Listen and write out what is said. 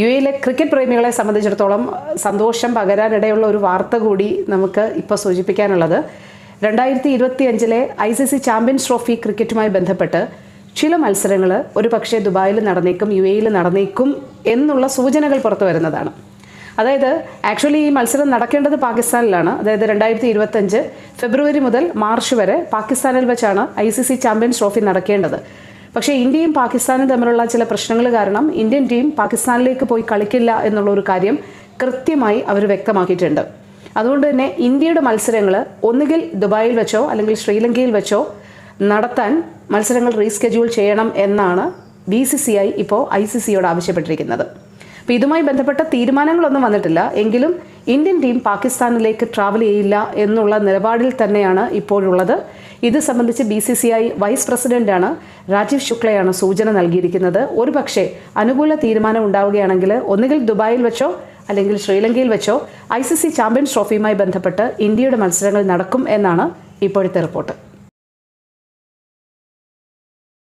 U എയിലെ cricket പ്രേമികളെ സംബന്ധിച്ചിടത്തോളം സന്തോഷം പകരാനിടയുള്ള ഒരു വാർത്ത കൂടി നമുക്ക് ഇപ്പോൾ സൂചിപ്പിക്കാനുള്ളത്. രണ്ടായിരത്തി ഇരുപത്തി അഞ്ചിലെ I C C champions trophy ക്രിക്കറ്റുമായി ബന്ധപ്പെട്ട് ചില മത്സരങ്ങൾ ഒരു പക്ഷേ ദുബായിൽ നടന്നേക്കും യു എയിൽ നടന്നേക്കും എന്നുള്ള സൂചനകൾ പുറത്തു വരുന്നതാണ്. അതായത് ആക്ച്വലി ഈ മത്സരം നടക്കേണ്ടത് പാകിസ്ഥാനിലാണ്. അതായത് രണ്ടായിരത്തി ഇരുപത്തഞ്ച് ഫെബ്രുവരി മുതൽ മാർച്ച് വരെ പാകിസ്ഥാനിൽ വെച്ചാണ് I C C champions trophy നടക്കേണ്ടത്. പക്ഷേ ഇന്ത്യയും പാകിസ്ഥാനും തമ്മിലുള്ള ചില പ്രശ്നങ്ങൾ കാരണം ഇന്ത്യൻ ടീം പാകിസ്ഥാനിലേക്ക് പോയി കളിക്കില്ല എന്നുള്ള ഒരു കാര്യം കൃത്യമായി അവർ വ്യക്തമാക്കിയിട്ടുണ്ട്. അതുകൊണ്ട് തന്നെ ഇന്ത്യയുടെ മത്സരങ്ങൾ ഒന്നുകിൽ ദുബായിൽ വെച്ചോ അല്ലെങ്കിൽ ശ്രീലങ്കയിൽ വെച്ചോ നടത്താൻ മത്സരങ്ങൾ റീസ്കെഡ്യൂൾ ചെയ്യണം എന്നാണ് ബി സി സി ഐ ഇപ്പോൾ ഐ സി സിയോട് ആവശ്യപ്പെട്ടിരിക്കുന്നത്. അപ്പോൾ ഇതുമായി ബന്ധപ്പെട്ട തീരുമാനങ്ങളൊന്നും വന്നിട്ടില്ല. എങ്കിലും ഇന്ത്യൻ ടീം പാകിസ്ഥാനിലേക്ക് ട്രാവൽ ചെയ്യില്ല എന്നുള്ള നിലപാടിൽ തന്നെയാണ് ഇപ്പോഴുള്ളത്. ഇത് സംബന്ധിച്ച് B C C I vice പ്രസിഡന്റാണ് രാജീവ് ശുക്ലയാണ് സൂചന നൽകിയിരിക്കുന്നത്. ഒരുപക്ഷെ അനുകൂല തീരുമാനം ഉണ്ടാവുകയാണെങ്കിൽ ഒന്നുകിൽ ദുബായിൽ വെച്ചോ അല്ലെങ്കിൽ ശ്രീലങ്കയിൽ വെച്ചോ ഐ സി സി ചാമ്പ്യൻസ് ട്രോഫിയുമായി ബന്ധപ്പെട്ട് ഇന്ത്യയുടെ മത്സരങ്ങൾ നടക്കും എന്നാണ് ഇപ്പോഴത്തെ റിപ്പോർട്ട്.